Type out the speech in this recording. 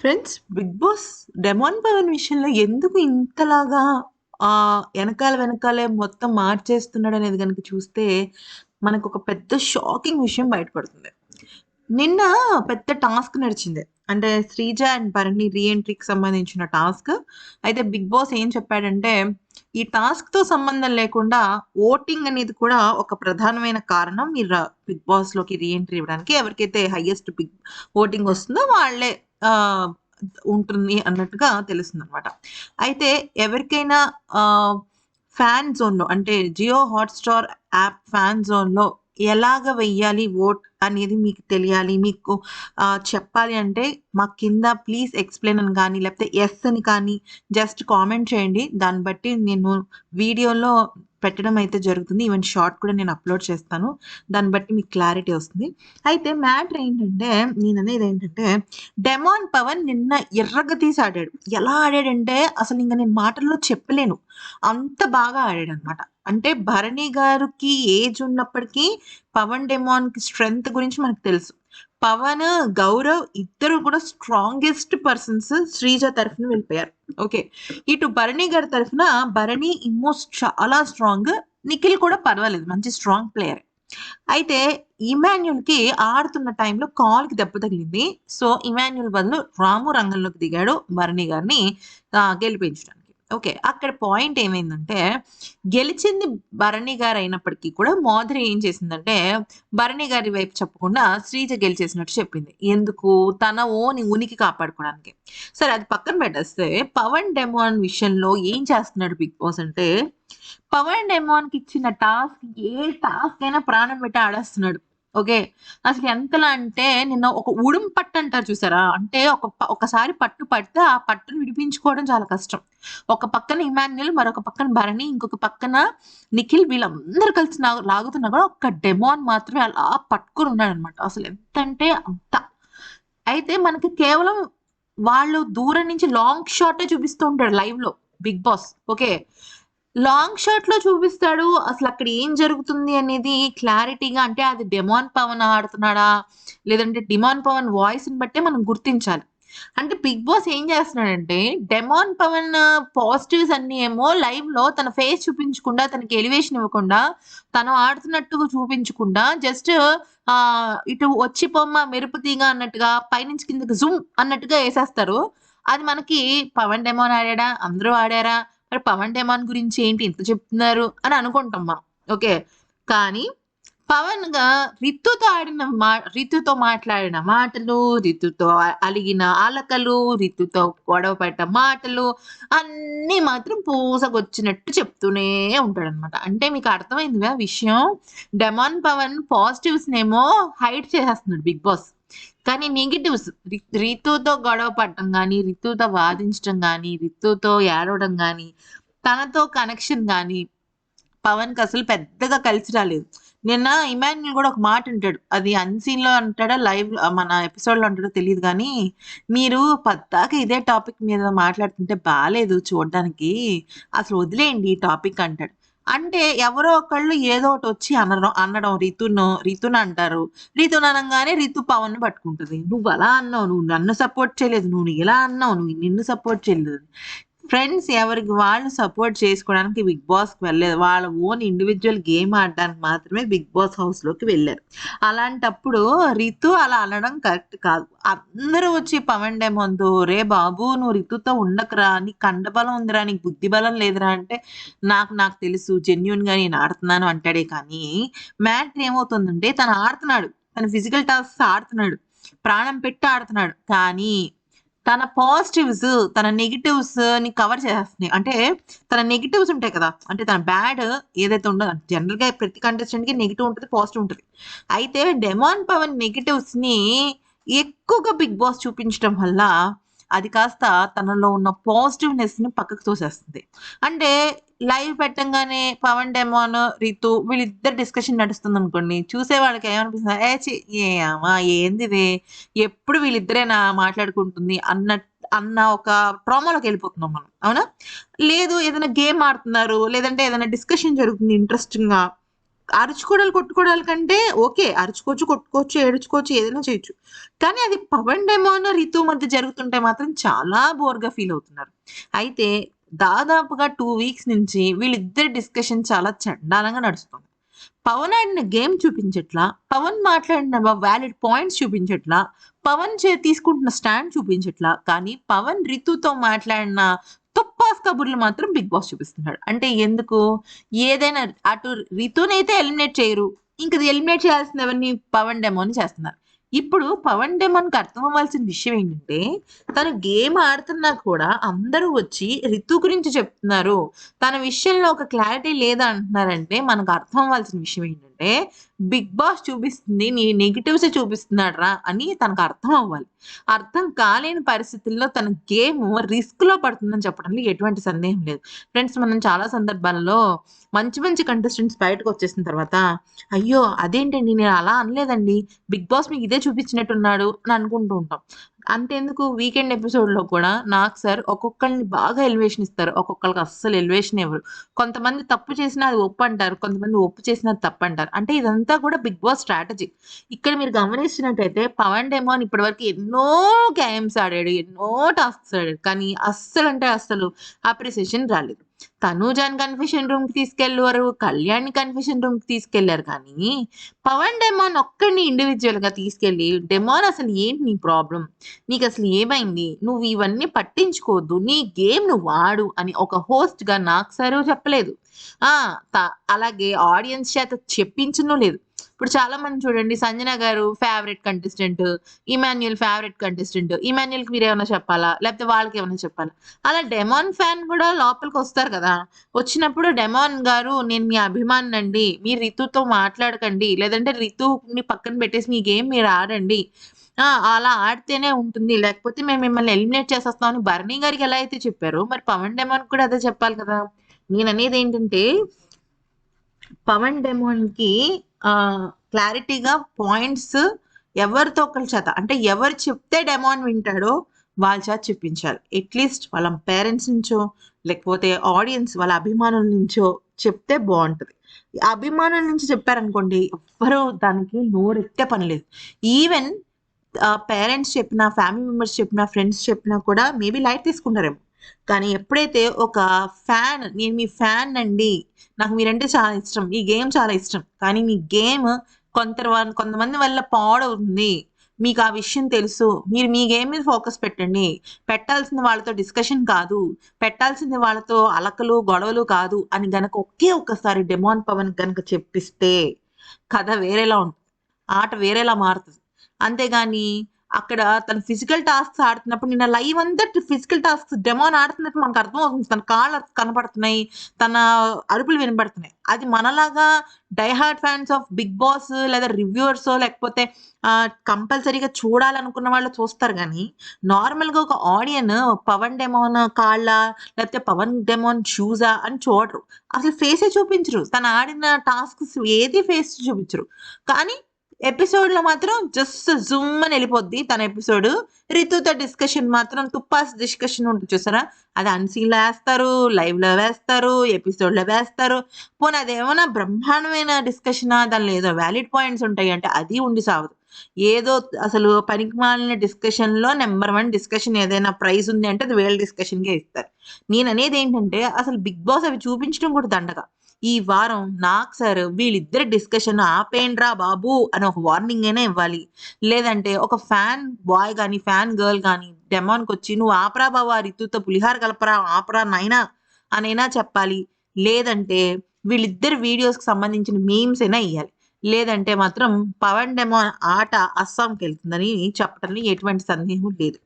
Friends big boss demon Pavan విషయంలో ఎందుకు ఇంతలాగా ఆ వెనకాల వెనకాలే మొత్తం మార్చేస్తున్నాడు అనేది కనుక చూస్తే మనకు ఒక పెద్ద షాకింగ్ విషయం బయటపడుతుంది. నిన్న పెద్ద టాస్క్ నడిచింది. అంటే శ్రీజ అండ్ భరణి రీఎంట్రీకి సంబంధించిన టాస్క్. అయితే బిగ్ బాస్ ఏం చెప్పాడంటే ఈ టాస్క్తో సంబంధం లేకుండా ఓటింగ్ అనేది కూడా ఒక ప్రధానమైన కారణం. మీరు బిగ్ బాస్లోకి రీఎంట్రీ ఇవ్వడానికి ఎవరికైతే హయ్యెస్ట్ బిగ్ ఓటింగ్ వస్తుందో వాళ్ళే. ఉంటుంది అన్నట్టుగా తెలుస్తుంది అనమాట అయితే ఎవరికైనా ఫ్యాన్ జోన్లో అంటే జియో హాట్స్టార్ యాప్ ఫ్యాన్ జోన్లో ఎలాగ వెయ్యాలి ఓట్ అనేది మీకు తెలియాలి మీకు చెప్పాలి అంటే మా కింద ప్లీజ్ ఎక్స్ప్లెయిన్ అని కానీ లేకపోతే ఎస్ అని కానీ జస్ట్ కామెంట్ చేయండి. దాన్ని బట్టి నేను వీడియోలో పెట్టడం అయితే జరుగుతుంది. ఈవెన్ షార్ట్ కూడా నేను అప్లోడ్ చేస్తాను. దాన్ని బట్టి మీకు క్లారిటీ వస్తుంది. అయితే మ్యాటర్ ఏంటంటే నేను అనేది ఏంటంటే డెమాన్ పవన్ నిన్న ఎర్రగా తీసి ఆడాడు. ఎలా ఆడాడంటే అసలు ఇంకా నేను మాటల్లో చెప్పలేను. అంత బాగా ఆడాడు అనమాట అంటే భరణి గారికి ఏజ్ ఉన్నప్పటికీ పవన్ డెమాన్కి స్ట్రెంగ్త్ గురించి మనకు తెలుసు. పవన్ గౌరవ్ ఇద్దరు కూడా స్ట్రాంగెస్ట్ పర్సన్స్ శ్రీజ తరఫున వెళ్ళిపోయారు. ఓకే. ఇటు భరణి గారి తరఫున భరణి ఇమోస్ చాలా స్ట్రాంగ్ నిఖిల్ కూడా పర్వాలేదు మంచి స్ట్రాంగ్ ప్లేయర్ అయితే ఇమాన్యుల్కి ఆడుతున్న టైంలో కాల్కి దెబ్బ తగిలింది. సో ఇమాన్యుల్ బదులు రాము రంగంలోకి దిగాడు భరణి గారిని గెలిపించడం. ఓకే అక్కడ పాయింట్ ఏమైందంటే గెలిచింది భరణి గారు అయినప్పటికీ కూడా మోదరి ఏం చేసిందంటే భరణి గారి వైపు చెప్పకుండా శ్రీజ గెలిచేసినట్టు చెప్పింది. ఎందుకు? తన ఓని ఉనికి కాపాడుకోవడానికి. సరే అది పక్కన పెట్టేస్తే పవన్ డెమోన్ విషయంలో ఏం చేస్తున్నాడు బిగ్ బాస్ అంటే పవన్ డెమోన్కి ఇచ్చిన టాస్క్ ఏ టాస్క్ అయినా ప్రాణం పెట్టి ఆడేస్తున్నాడు. ఓకే. అసలు ఎంతలా అంటే నిన్న ఒక ఉడుం పట్టు అంటారు చూసారా? అంటే ఒక ఒకసారి పట్టు పడితే ఆ పట్టును విడిపించుకోవడం చాలా కష్టం. ఒక పక్కన ఇమాన్యుల్ మరొక పక్కన భరణి ఇంకొక పక్కన నిఖిల్ వీళ్ళందరూ కలిసి లాగుతున్నా కూడా ఒక డెమోన్ మాత్రమే అలా పట్టుకుని ఉన్నాడు అనమాట అసలు ఎంత అంటే అంత. అయితే మనకి కేవలం వాళ్ళు దూరం నుంచి లాంగ్ షాటే చూపిస్తూ ఉంటాడు లైవ్లో బిగ్ బాస్. ఓకే. లాంగ్ షాట్లో చూపిస్తాడు. అసలు అక్కడ ఏం జరుగుతుంది అనేది క్లారిటీగా అంటే అది డెమాన్ పవన్ ఆడుతున్నాడా? లేదంటే డిమాన్ పవన్ వాయిస్ని బట్టే మనం గుర్తించాలి. అంటే బిగ్ బాస్ ఏం చేస్తున్నాడంటే డెమాన్ పవన్ పాజిటివ్స్ అన్ని ఏమో లైవ్లో తన ఫేస్ చూపించకుండా తనకి ఎలివేషన్ ఇవ్వకుండా తను ఆడుతున్నట్టుగా చూపించకుండా జస్ట్ ఆ ఇటు వచ్చి పొమ్మ మెరుపు తీగ అన్నట్టుగా పైనుంచి కిందకి జూమ్ అన్నట్టుగా వేసేస్తారు. అది మనకి పవన్ డెమాన్ ఆడాడా? అందరూ ఆడారా? మరి పవన్ డెమాన్ గురించి ఏంటి? ఇంత చెప్తున్నారు అని అనుకుంటాం మనం ఓకే. కానీ పవన్గా రితుతో ఆడిన మా రితుతో మాట్లాడిన మాటలు రితుతో అలిగిన అలకలు రితుతో గొడవ పడ్డ మాటలు అన్నీ మాత్రం పూసకొచ్చినట్టు చెప్తూనే ఉంటాడు అనమాట అంటే మీకు అర్థమైందిగా విషయం? డెమాన్ పవన్ పాజిటివ్స్ నేమో హైడ్ చేసేస్తున్నాడు బిగ్ బాస్. కానీ నెగిటివ్స్ రితుతో గొడవ పడటం కానీ రితుతో వాదించడం కానీ రితుతో ఏడవడం కానీ తనతో కనెక్షన్ కానీ పవన్కి అసలు పెద్దగా కలిసి రాలేదు. నిన్న ఇమాన్యుల్ కూడా ఒక మాట అంటాడు. అది అన్సీన్లో అంటాడా లైవ్ మన ఎపిసోడ్లో అంటాడో తెలియదు కానీ మీరు పద్దాక ఇదే టాపిక్ మీద మాట్లాడుతుంటే బాగాలేదు చూడడానికి. అసలు వదిలేయండి ఈ టాపిక్ అంటాడు. అంటే ఎవరో ఒకళ్ళు ఏదో ఒకటి వచ్చి అనడం అనడం. రితును రితును అంటారు. రితును అనగానే రితు పవన్ పట్టుకుంటుంది. నువ్వు అలా అన్నావు. నువ్వు నన్ను సపోర్ట్ చేయలేదు. నువ్వు ఇలా అన్నావు. నువ్వు నిన్ను సపోర్ట్ చేయలేదు. ఫ్రెండ్స్ ఎవరికి వాళ్ళు సపోర్ట్ చేసుకోవడానికి బిగ్ బాస్కి వెళ్ళలేదు. వాళ్ళ ఓన్ ఇండివిజువల్ గేమ్ ఆడడానికి మాత్రమే బిగ్ బాస్ హౌస్లోకి వెళ్ళారు. అలాంటప్పుడు రితు అలా అనడం కరెక్ట్ కాదు. అందరూ వచ్చి పవన్ డేమంతో రే బాబు నువ్వు రితుతో ఉండకురా. నీకు కండబలం ఉందిరా నీకు బుద్ధి బలం లేదురా అంటే నాకు నాకు తెలుసు జెన్యున్గా నేను ఆడుతున్నాను అంటాడే కానీ మ్యాటర్ ఏమవుతుందంటే తను ఆడుతున్నాడు. తన ఫిజికల్ టాస్క్ ఆడుతున్నాడు. ప్రాణం పెట్టి ఆడుతున్నాడు. కానీ తన పాజిటివ్స్ తన నెగిటివ్స్ని కవర్ చేస్తున్నాయి. అంటే తన నెగిటివ్స్ ఉంటాయి కదా. అంటే తన బ్యాడ్ ఏదైతే ఉండదు జనరల్గా ప్రతి కంటెస్టెంట్కి నెగిటివ్ ఉంటుంది పాజిటివ్ ఉంటుంది. అయితే డెమాన్ పవన్ నెగిటివ్స్ని ఎక్కువగా బిగ్ బాస్ చూపించడం వల్ల అది కాస్త తనలో ఉన్న పాజిటివ్నెస్ని పక్కకు తోసేస్తుంది. అంటే లైవ్ పెట్టంగానే పవన్ డెమోన్ రితు వీళ్ళిద్దరు డిస్కషన్ నడుస్తుంది అనుకోండి చూసే వాళ్ళకి ఏమనిపిస్తుంది ఏ చి ఏ ఏంది ఇది ఎప్పుడు వీళ్ళిద్దరేనా మాట్లాడుకుంటుంది అన్న అన్న ఒక ట్రామాలోకి వెళ్ళిపోతున్నాం మనం అవునా లేదు ఏదైనా గేమ్ ఆడుతున్నారు లేదంటే ఏదైనా డిస్కషన్ జరుగుతుంది ఇంట్రెస్టింగ్గా అరుచుకోవడాలు, కంటే ఓకే. అరుచుకోవచ్చు, కొట్టుకోవచ్చు, ఏడుచుకోవచ్చు ఏదైనా చేయొచ్చు. కానీ అది పవన్ డెమోన్, రితు మధ్య జరుగుతుంటే మాత్రం చాలా బోర్‌గా ఫీల్ అవుతున్నారు. అయితే దాదాపుగా టూ వీక్స్ నుంచి వీళ్ళిద్దరి డిస్కషన్ చాలా చండాలంగా నడుస్తుంది. పవన్ ఆడిన గేమ్ చూపించట్లా. పవన్ మాట్లాడిన వ్యాలిడ్ పాయింట్స్ చూపించట్లా. పవన్ చే తీసుకుంటున్న స్టాండ్ చూపించట్లా. కానీ పవన్ రితుతో మాట్లాడిన తుప్పాస్ కబుర్లు మాత్రం బిగ్ బాస్ చూపిస్తున్నాడు. అంటే ఎందుకు? ఏదైనా అటు రితునైతే ఎలిమినేట్ చేయరు. ఇంకా ఎలిమినేట్ చేయాల్సింది ఎవరిని? పవన్ డెమోని చేస్తున్నారు. ఇప్పుడు పవన్ డెమోన్‌కి అర్థం అవ్వాల్సిన విషయం ఏంటంటే, తను గేమ్ ఆడుతున్నా కూడా అందరూ వచ్చి రితు గురించి చెప్తున్నారు. తన విషయంలో ఒక క్లారిటీ లేదా అంటున్నారంటే మనకు అర్థం అవ్వాల్సిన విషయం ఏంటంటే, బిగ్ బాస్ చూపిస్తుంది నీ నెగటివ్స్ చూపిస్తున్నాడు రా అని తనకు అర్థం అవ్వాలి. అర్థం కాలేని పరిస్థితుల్లో తన గేమ్ రిస్క్‌లో పడుతుందని చెప్పడంలో ఎటువంటి సందేహం లేదు. ఫ్రెండ్స్ మనం చాలా సందర్భాల్లో మంచి మంచి కంటెస్టెంట్స్ బయటకు వచ్చేసిన తర్వాత, అయ్యో! అదేంటండి నేను అలా అనలేదండి. బిగ్ బాస్ మీకు ఇదే చూపించినట్టున్నాడు అని అనుకుంటూ ఉంటాం. అంతెందుకు వీకెండ్ ఎపిసోడ్‌లో కూడా నాకు సార్ ఒక్కొక్కరిని బాగా ఎలివేషన్ ఇస్తారు. ఒక్కొక్కరికి అస్సలు ఎలివేషన్ ఇవ్వరు. కొంతమంది తప్పు చేసినా అది ఒప్పు అంటారు. కొంతమంది ఒప్పు చేసినా అది తప్పంటారు. అంటే ఇదంతా కూడా బిగ్ బాస్ స్ట్రాటజీ. ఇక్కడ మీరు గమనించినట్టయితే పవన్ డెమోన్ ఇప్పటివరకు ఎన్నో గేమ్స్ ఆడాడు. ఎన్నో టాస్క్స్ ఆడాడు. కానీ అస్సలంటే అస్సలు అప్రిసియేషన్ రాలేదు. తనూజాన్ కన్ఫెషన్ రూమ్‌కి తీసుకెళ్ళారు కళ్యాణ్ కన్ఫెషన్ రూమ్‌కి తీసుకెళ్ళారు కానీ, పవన్ డెమోన్ ఒక్కడిని గా తీసుకెళ్ళి, "డెమోన్ అసలు ఏంటి నీ ప్రాబ్లెమ్ నీకు అసలు ఏమైంది? నువ్వు ఇవన్నీ పట్టించుకోవద్దు. నీ గేమ్ నువ్వు ఆడు" అని ఒక హోస్ట్‌గా నాకు సరే చెప్పలేదు. ఆ! అలాగే ఆడియన్స్ చేత చెప్పించను లేదు. ఇప్పుడు చాలా మంది చూడండి సంజన గారు favourite contestant, Emmanuel favourite contestant. మీరు ఏమైనా చెప్పాలా? లేకపోతే వాళ్ళకి ఏమైనా చెప్పాలా? అలా డెమాన్ ఫ్యాన్ కూడా లోపలికి వస్తారు కదా! వచ్చినప్పుడు డెమాన్ గారు నేను మీ అభిమానినండి. మీ రితుతో మాట్లాడకండి. లేదంటే రితుని పక్కన పెట్టేసి మీ గేమ్ మీరు ఆడండి. అలా ఆడితేనే ఉంటుంది. లేకపోతే మేము మిమ్మల్ని ఎలిమినేట్ చేసేస్తాం అని భరణి గారికి ఎలా అయితే చెప్పారో, మరి పవన్ డెమాన్ కూడా అదే చెప్పాలి కదా! నేను అనేది ఏంటంటే పవన్ డెమోన్‌కి క్లారిటీగా పాయింట్స్ ఎవరితో ఒకరి చేత అంటే ఎవరు చెప్తే డెమోన్ వింటాడో వాళ్ళ చేత చెప్పించాలి. అట్‌లీస్ట్ వాళ్ళ పేరెంట్స్ నుంచో, లేకపోతే ఆడియన్స్ వాళ్ళ అభిమానుల నుంచో చెప్తే బాగుంటుంది అభిమానుల నుంచి చెప్పారనుకోండి ఎవ్వరు దానికి నోరెత్తే పని లేదు. ఈవెన్ పేరెంట్స్ చెప్పినా, ఫ్యామిలీ మెంబర్స్ చెప్పినా, ఫ్రెండ్స్ చెప్పినా కూడా మేబీ లైట్ తీసుకుంటారేమో. కానీ ఎప్పుడైతే ఒక ఫ్యాన్ నేను మీ ఫ్యాన్ అండి నాకు మీరంటే చాలా ఇష్టం. ఈ గేమ్ చాలా ఇష్టం. కానీ మీ గేమ్ కొంత కొంతమంది వల్ల పాడవుతుంది. మీకు ఆ విషయం తెలుసు. మీరు మీ గేమ్ మీద ఫోకస్ పెట్టండి. పెట్టాల్సింది వాళ్ళతో డిస్కషన్ కాదు. పెట్టాల్సింది వాళ్ళతో అలకలు, గొడవలు కాదు అని గనక ఒకే ఒక్కసారి డెమోన్ పవన్ కనుక చెప్పిస్తే కథ వేరేలా ఉంటది. ఆట వేరేలా మారుతుంది అంతేగాని అక్కడ తను ఫిజికల్ టాస్క్స్ ఆడుతున్నప్పుడు నిన్న లైవ్ అంతా ఫిజికల్ టాస్క్స్ డెమోన్ ఆడుతున్నట్టు మనకు అర్థం అవుతుంది తన కాళ్ళు కనపడుతున్నాయి. తన అరుపులు వినపడుతున్నాయి. అది మనలాగా diehard fans of big boss లేదా రివ్యూవర్స్ లేకపోతే కంపల్సరీగా చూడాలనుకున్న వాళ్ళు చూస్తారు కానీ నార్మల్‌గా ఒక ఆడియన్ పవన్ డెమోన్ కాళ్ళా? లేకపోతే పవన్ డెమోన్ షూసా? అని చూడరు. అసలు ఫేసే చూపించరు. తను ఆడిన టాస్క్స్ ఏది ఫేస్ చూపించరు. కానీ ఎపిసోడ్‌లో మాత్రం జస్ట్ జుమ్ అని వెళ్ళిపోద్ది తన ఎపిసోడ్. రితుతో డిస్కషన్ మాత్రం తుప్పాస్ డిస్కషన్ ఉంటుంది చూసారా? అది అన్‌సీన్‌లో లైవ్ లైవ్‌లో వేస్తారు. ఎపిసోడ్‌లో వేస్తారు. పోనీ అదేమన్నా బ్రహ్మాండమైన డిస్కషనా? దానిలో ఏదో వ్యాలిడ్ పాయింట్స్ ఉంటాయి అంటే అది ఉండి సాగదు ఏదో అసలు పనికిమాలిన డిస్కషన్‌లో నెంబర్ వన్ డిస్కషన్ ఏదైనా ప్రైజ్ ఉంది అంటే అది వీళ్ళ డిస్కషన్‌కే ఇస్తారు. నేను అనేది ఏంటంటే అసలు బిగ్ బాస్ అవి చూపించడం కూడా దండగ. ఈ వారం నాగ్ సార్ వీళ్ళిద్దరి డిస్కషన్ ఆపేయండ్రా బాబు అని ఒక వార్నింగ్ అయినా ఇవ్వాలి. లేదంటే ఒక ఫ్యాన్ బాయ్ కానీ ఫ్యాన్ గర్ల్ గాని డెమోన్‌కొచ్చి "నువ్వు ఆపరా బావ రితుతో పులిహార కలపరా ఆపరా నైనా అనైనా చెప్పాలి. లేదంటే వీళ్ళిద్దరి వీడియోస్‌కి సంబంధించిన మీమ్స్ అయినా ఇవ్వాలి లేదంటే మాత్రం పవన్ డెమోన్ ఆట అస్సాంకి వెళ్తుందని చెప్పడంలో ఎటువంటి సందేహం లేదు.